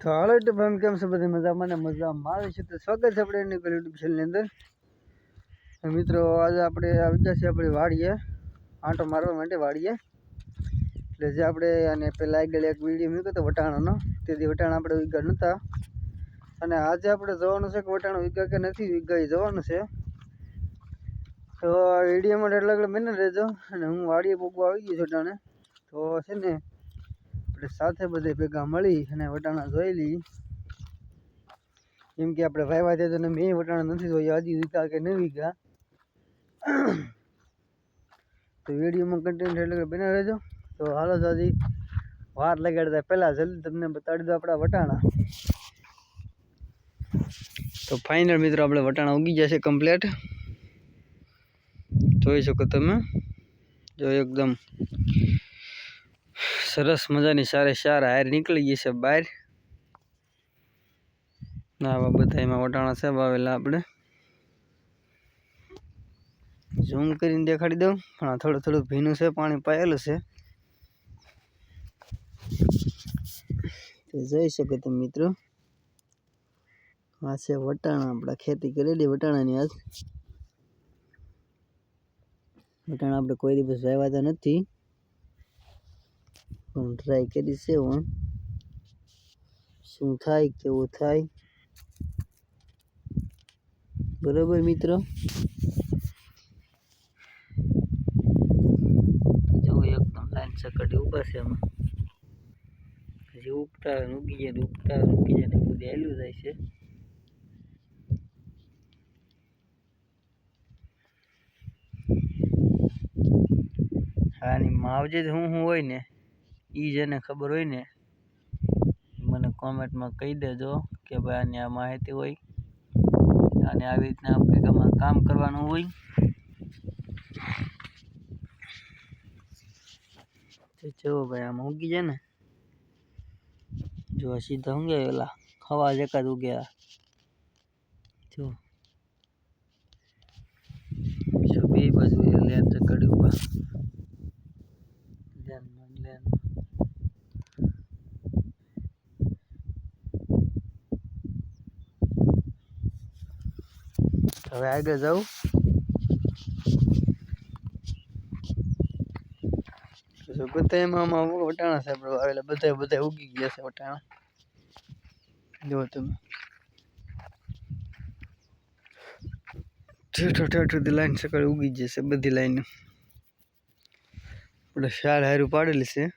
તો હાલો એટલે ભાઈ, કેમ છે બધી મજામાં ને મજા મારે છે. તો સ્વાગત છે આપણે એની યુટ્યુબ ચેનલની અંદર. મિત્રો, આજે આપણે આવી ગયા છીએ આપણી વાડીએ. આંટો મારવા માટે વાડીએ. એટલે જે આપણે આને પહેલાં આગળ એક વીડિયો મૂક્યો હતો વટાણાનો, તેથી વટાણા આપણે વીઘા નહોતા. અને આજે આપણે જોવાનું છે કે વટાણા વીઘા કે નથી એ જોવાનું છે. તો વિડીયોમાં એટલે બને રહેજો. અને હું વાડીએ પોગવા આવી ગયો છું વટાણે તો છે ને આપણે સાથે બધે ભેગા મળી અને વટાણા જોઈ લઈ કેમ કે આપણે વાયવા થયા તો મેં વટાણા નથી જોયા હજી વીઘા કે નહીં વીઘા તો વિડીયોમાં કન્ટેન્ટ એટલે કે બના રહેજો. તો હાલો હજી વાર લગાડતા પહેલાં જલ્દી તમને બતાડી દો આપણા વટાણા. તો ફાઇનલ મિત્રો, આપણે વટાણા ઉગી જશે કમ્પ્લેટ જોઈ શકો તમે? જો એકદમ સરસ મજાની સારે સાર હાર નીકળી ગઈ છે બહાર. આવા બધા એમાં વટાણા છે વાવેલા આપણે. ઝૂમ કરીને દેખાડી દઉં, પણ આ થોડું થોડું ભીનું છે, પાણી પાયેલું છે. જઈ શકો તમે મિત્રો, આ છે વટાણા, આપણે ખેતી કરેલી વટાણાની આજ વટાણા આપણે કોઈ દિવસ વાવ્યા નથી. પણ ટ્રાય કરી છે હું શું થાય કેવું થાય બરોબર મિત્રો જો એકદમ લાઈન સકડી ઊભા છે એમાં હોય ને ઉગી જાય ને ઉગી જાય બધું હેલું જાય છે આની માવજત શું શું હોય ને એ જેને ખબર હોય ને, મને કોમેન્ટમાં કહી દેજો કે ભાઈ આની આ માહિતી હોય અને આવી રીતના આપણે કામ કરવાનું હોય. જો ભાઈ આમાં ઉગી જાય ને, જો સીધા ઊંઘે પેલા હવા જ એકાદ ઉગ્યા જો. બે બાજુ લેન ચકડી ઉપર લેનમાં લેન. હવે આગળ જાઉં. જો બધા એમાં આમાં વટાણા આપણે વાવેલા બધા બધા ઉગી ગયા છે વટાણા. જુઓ તમે. ઠેઠો ઠેઠ સુધી લાઈન સકાળ ઉગી જશે બધી લાઈન. આપણે સાર હારું પાડેલી છે.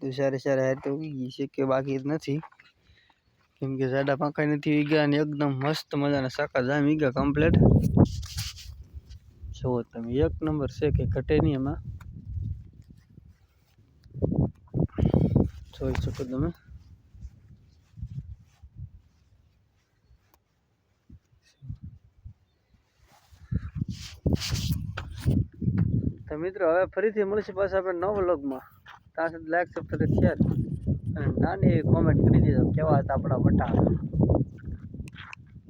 તો સારી સારે હાર તો ઉગી ગઈ છે, કે બાકી નથી. કેમ કે જાડા પાંકા નથી વીઘા અને એકદમ મસ્ત મજાના શાકા જામ વીઘા કમ્પ્લેટ જુઓ તમે, એક નંબર છે કે ઘટે નહીં એમાં જોઈ શકો તમે. તો મિત્રો, હવે ફરીથી મળીશું પાછા આપણે નવ વ્લોગમાં ત્યાં સુધી લાઈક સબસ્ક્રાઈબ શેર નાની એવી કોમેન્ટ કરી દીધો કેવા હતા આપણા વટાણા